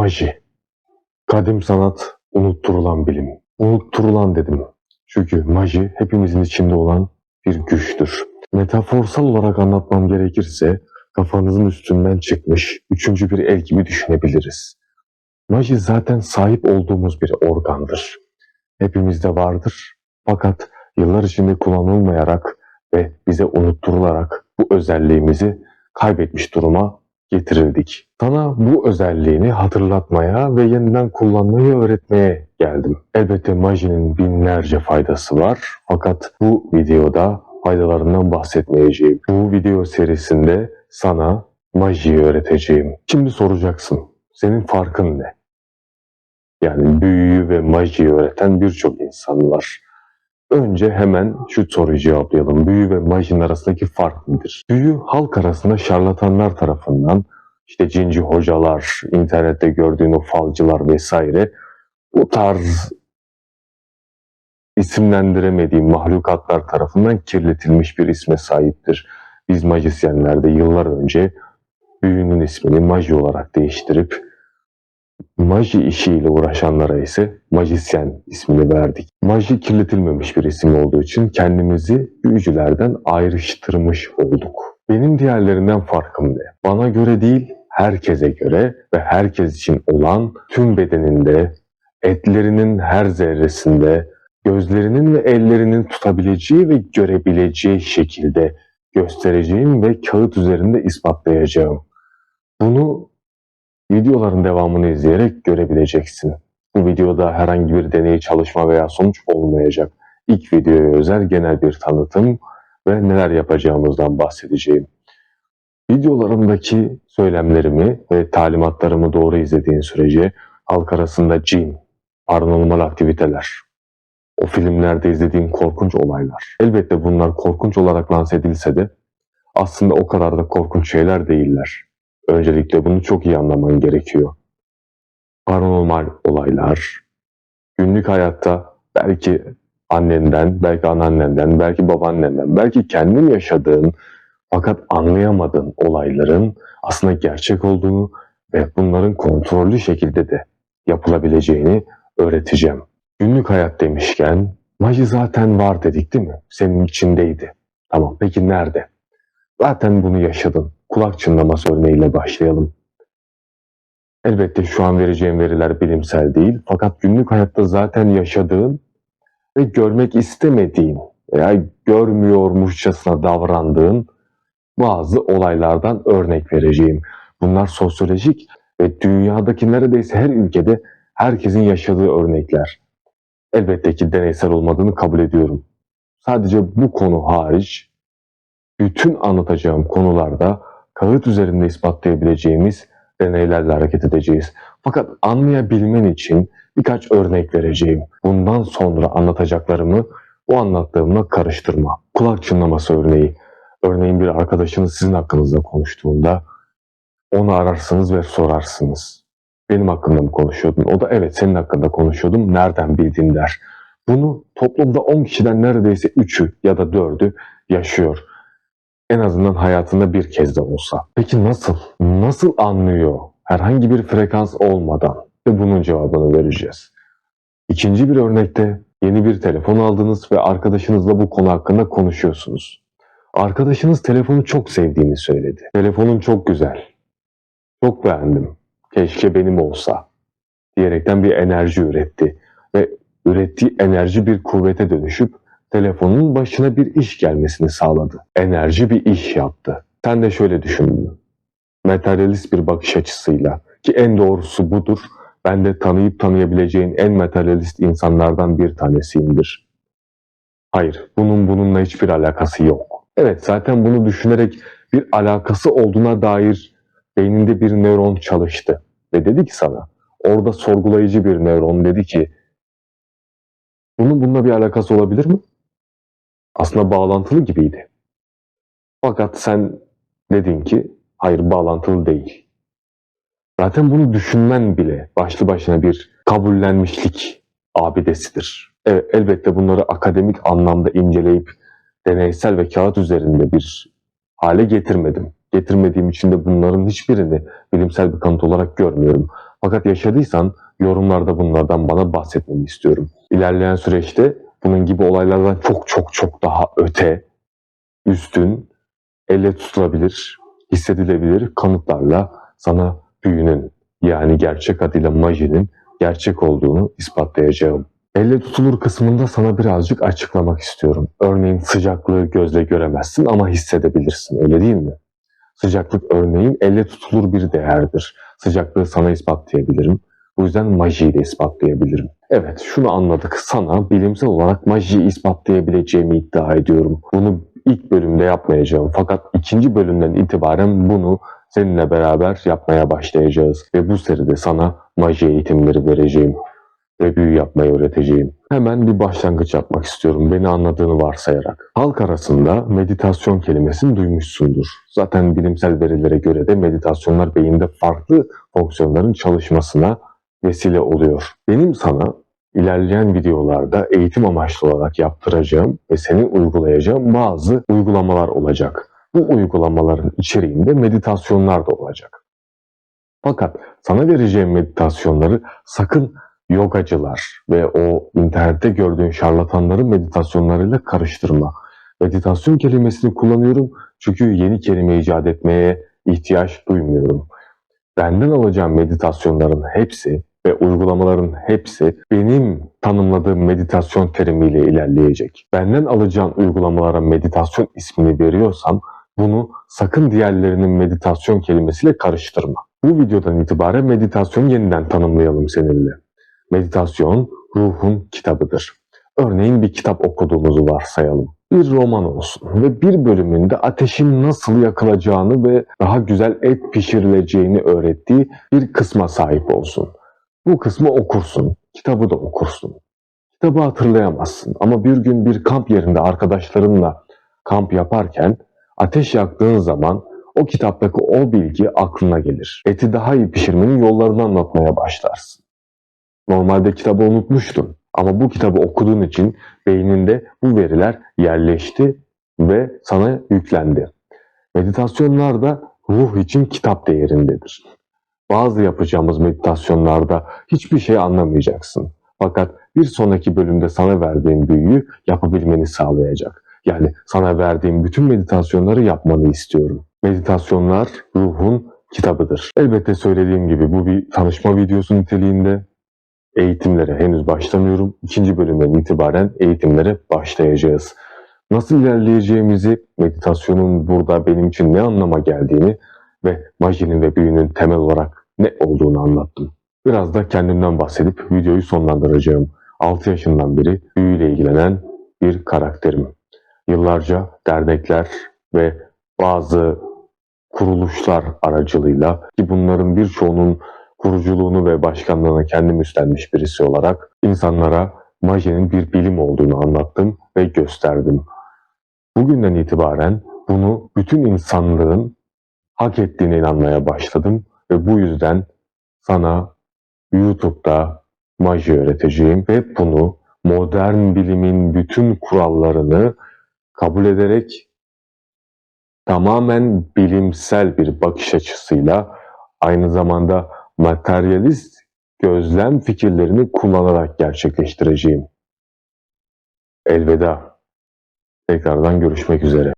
Maji. Kadim sanat unutturulan bilim. Unutturulan dedim. Çünkü maji hepimizin içinde olan bir güçtür. Metaforsal olarak anlatmam gerekirse kafanızın üstünden çıkmış üçüncü bir el gibi düşünebiliriz. Maji zaten sahip olduğumuz bir organdır. Hepimizde vardır fakat yıllar içinde kullanılmayarak ve bize unutturularak bu özelliğimizi kaybetmiş duruma getirildik. Sana bu özelliğini hatırlatmaya ve yeniden kullanmayı öğretmeye geldim. Elbette Maji'nin binlerce faydası var fakat bu videoda faydalarından bahsetmeyeceğim. Bu video serisinde sana Maji'yi öğreteceğim. Şimdi soracaksın, senin farkın ne? Yani büyüyü ve Maji'yi öğreten birçok insan var. Önce hemen şu soruyu cevaplayalım. Büyü ve majinin arasındaki fark nedir? Büyü halk arasında şarlatanlar tarafından işte cinci hocalar, internette gördüğün o falcılar vesaire bu tarz isimlendiremediğim mahlukatlar tarafından kirletilmiş bir isme sahiptir. Biz majisyenler de yıllar önce büyünün ismini maji olarak değiştirip Maji işiyle uğraşanlara ise majisyen ismini verdik. Maji kirletilmemiş bir isim olduğu için kendimizi büyücülerden ayrıştırmış olduk. Benim diğerlerinden farkım ne? Bana göre değil, herkese göre ve herkes için olan tüm bedeninde, etlerinin her zerresinde, gözlerinin ve ellerinin tutabileceği ve görebileceği şekilde göstereceğim ve kağıt üzerinde ispatlayacağım. Bunu videoların devamını izleyerek görebileceksin. Bu videoda herhangi bir deney, çalışma veya sonuç olmayacak. İlk videoya özel genel bir tanıtım ve neler yapacağımızdan bahsedeceğim. Videolarımdaki söylemlerimi ve talimatlarımı doğru izlediğin sürece halk arasında cin, paranormal aktiviteler, o filmlerde izlediğin korkunç olaylar. Elbette bunlar korkunç olarak lanse edilse de aslında o kadar da korkunç şeyler değiller. Öncelikle bunu çok iyi anlaman gerekiyor. Paranormal olaylar, günlük hayatta belki annenden, belki anneannenden, belki babaannenden, belki kendin yaşadığın fakat anlayamadığın olayların aslında gerçek olduğunu ve bunların kontrollü şekilde de yapılabileceğini öğreteceğim. Günlük hayat demişken maji zaten var dedik değil mi? Senin içindeydi. Tamam peki nerede? Zaten bunu yaşadın. Kulak çınlaması örneğiyle başlayalım. Elbette şu an vereceğim veriler bilimsel değil fakat günlük hayatta zaten yaşadığın ve görmek istemediğin veya görmüyormuşçasına davrandığın bazı olaylardan örnek vereceğim. Bunlar sosyolojik ve dünyadaki neredeyse her ülkede herkesin yaşadığı örnekler. Elbette ki deneysel olmadığını kabul ediyorum. Sadece bu konu hariç bütün anlatacağım konularda kağıt üzerinde ispatlayabileceğimiz deneylerle hareket edeceğiz. Fakat anlayabilmen için birkaç örnek vereceğim. Bundan sonra anlatacaklarımı o anlattığımla karıştırma. Kulak çınlaması örneği. Örneğin bir arkadaşınız sizin hakkınızda konuştuğunda onu ararsınız ve sorarsınız. Benim hakkımda mı konuşuyordun? O da evet senin hakkında konuşuyordum. Nereden bildin der. Bunu toplumda 10 kişiden neredeyse 3'ü ya da 4'ü yaşıyor. En azından hayatında bir kez de olsa. Peki nasıl? Nasıl anlıyor? Herhangi bir frekans olmadan. Ve bunun cevabını vereceğiz. İkinci bir örnekte yeni bir telefon aldınız ve arkadaşınızla bu konu hakkında konuşuyorsunuz. Arkadaşınız telefonu çok sevdiğini söyledi. Telefonun çok güzel. Çok beğendim. Keşke benim olsa. Diyerekten bir enerji üretti. Ve ürettiği enerji bir kuvvete dönüşüp telefonun başına bir iş gelmesini sağladı. Enerji bir iş yaptı. Sen de şöyle düşündün. Materyalist bir bakış açısıyla ki en doğrusu budur. Ben de tanıyıp tanıyabileceğin en materyalist insanlardan bir tanesiyimdir. Hayır, bunun bununla hiçbir alakası yok. Evet, zaten bunu düşünerek bir alakası olduğuna dair beyninde bir nöron çalıştı. Ve dedi ki sana, orada sorgulayıcı bir nöron dedi ki, bunun bununla bir alakası olabilir mi? Aslında bağlantılı gibiydi. Fakat sen dedin ki, hayır bağlantılı değil. Zaten bunu düşünmen bile başlı başına bir kabullenmişlik abidesidir. Evet, elbette bunları akademik anlamda inceleyip deneysel ve kağıt üzerinde bir hale getirmedim. Getirmediğim için de bunların hiçbirini bilimsel bir kanıt olarak görmüyorum. Fakat yaşadıysan yorumlarda bunlardan bana bahsetmeni istiyorum. İlerleyen süreçte bunun gibi olaylardan çok çok çok daha öte, üstün, elle tutulabilir, hissedilebilir kanıtlarla sana büyünün yani gerçek adıyla majinin gerçek olduğunu ispatlayacağım. Elle tutulur kısmında sana birazcık açıklamak istiyorum. Örneğin sıcaklığı gözle göremezsin ama hissedebilirsin öyle değil mi? Sıcaklık örneğin elle tutulur bir değerdir. Sıcaklığı sana ispatlayabilirim. Bu yüzden majiyi de ispatlayabilirim. Evet şunu anladık. Sana bilimsel olarak majiyi ispatlayabileceğimi iddia ediyorum. Bunu ilk bölümde yapmayacağım. Fakat ikinci bölümden itibaren bunu seninle beraber yapmaya başlayacağız. Ve bu seride sana maji eğitimleri vereceğim ve büyü yapmayı öğreteceğim. Hemen bir başlangıç yapmak istiyorum beni anladığını varsayarak. Halk arasında meditasyon kelimesini duymuşsundur. Zaten bilimsel verilere göre de meditasyonlar beyinde farklı fonksiyonların çalışmasına vesile oluyor. Benim sana ilerleyen videolarda eğitim amaçlı olarak yaptıracağım ve senin uygulayacağın bazı uygulamalar olacak. Bu uygulamaların içeriğinde meditasyonlar da olacak. Fakat sana vereceğim meditasyonları sakın yogacılar ve o internette gördüğün şarlatanların meditasyonlarıyla karıştırma. Meditasyon kelimesini kullanıyorum çünkü yeni kelime icat etmeye ihtiyaç duymuyorum. Benden alacağım meditasyonların hepsi ve uygulamaların hepsi benim tanımladığım meditasyon terimiyle ilerleyecek. Benden alacağın uygulamalara meditasyon ismini veriyorsam bunu sakın diğerlerinin meditasyon kelimesiyle karıştırma. Bu videodan itibaren meditasyonu yeniden tanımlayalım seninle. Meditasyon ruhun kitabıdır. Örneğin bir kitap okuduğumuzu varsayalım. Bir roman olsun ve bir bölümünde ateşin nasıl yakılacağını ve daha güzel et pişirileceğini öğrettiği bir kısma sahip olsun. Bu kısmı okursun, kitabı da okursun. Kitabı hatırlayamazsın ama bir gün bir kamp yerinde arkadaşlarınla kamp yaparken ateş yaktığın zaman o kitaptaki o bilgi aklına gelir. Eti daha iyi pişirmenin yollarını anlatmaya başlarsın. Normalde kitabı unutmuştun ama bu kitabı okuduğun için beyninde bu veriler yerleşti ve sana yüklendi. Meditasyonlar da ruh için kitap değerindedir. Bazı yapacağımız meditasyonlarda hiçbir şey anlamayacaksın. Fakat bir sonraki bölümde sana verdiğim büyüyü yapabilmeni sağlayacak. Yani sana verdiğim bütün meditasyonları yapmanı istiyorum. Meditasyonlar ruhun kitabıdır. Elbette söylediğim gibi bu bir tanışma videosu niteliğinde. Eğitimlere henüz başlamıyorum. İkinci bölümden itibaren eğitimlere başlayacağız. Nasıl ilerleyeceğimizi, meditasyonun burada benim için ne anlama geldiğini ve majinin ve büyünün temel olarak ne olduğunu anlattım. Biraz da kendimden bahsedip videoyu sonlandıracağım. 6 yaşından beri büyüyle ilgilenen bir karakterim. Yıllarca dernekler ve bazı kuruluşlar aracılığıyla ki bunların birçoğunun kuruculuğunu ve başkanlığını kendim üstlenmiş birisi olarak insanlara majinin bir bilim olduğunu anlattım ve gösterdim. Bugünden itibaren bunu bütün insanlığın hak ettiğine inanmaya başladım ve bu yüzden sana YouTube'da maji öğreteceğim ve bunu modern bilimin bütün kurallarını kabul ederek tamamen bilimsel bir bakış açısıyla aynı zamanda materyalist gözlem fikirlerini kullanarak gerçekleştireceğim. Elveda. Tekrardan görüşmek üzere.